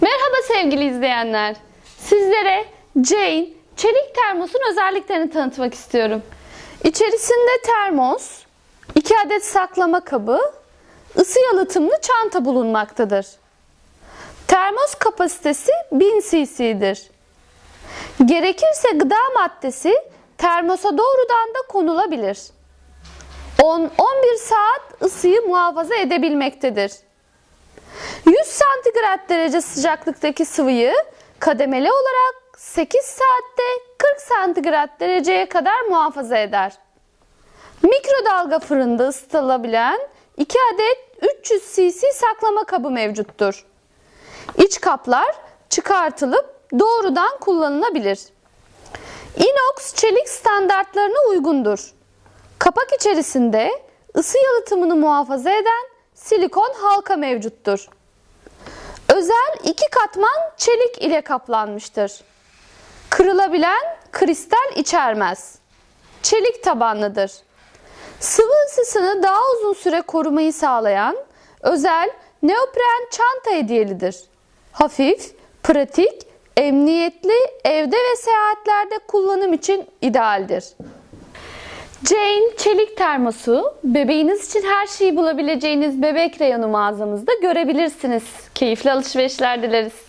Merhaba sevgili izleyenler. Sizlere Jane çelik termosun özelliklerini tanıtmak istiyorum. İçerisinde termos, 2 adet saklama kabı, ısı yalıtımlı çanta bulunmaktadır. Termos kapasitesi 1000 cc'dir. Gerekirse gıda maddesi termosa doğrudan da konulabilir. 10-11 saat ısıyı muhafaza edebilmektedir. 100 santigrat derece sıcaklıktaki sıvıyı kademeli olarak 8 saatte 40 santigrat dereceye kadar muhafaza eder. Mikrodalga fırında ısıtılabilen 2 adet 300 cc saklama kabı mevcuttur. İç kaplar çıkartılıp doğrudan kullanılabilir. Inox çelik standartlarına uygundur. Kapak içerisinde ısı yalıtımını muhafaza eden silikon halka mevcuttur. Özel iki katman çelik ile kaplanmıştır. Kırılabilen kristal içermez. Çelik tabanlıdır. Sıvı ısısını daha uzun süre korumayı sağlayan özel neopren çanta hediyelidir. Hafif, pratik, emniyetli, evde ve seyahatlerde kullanım için idealdir. Jane çelik termosu bebeğiniz için her şeyi bulabileceğiniz bebek reyonu mağazamızda görebilirsiniz. Keyifli alışverişler dileriz.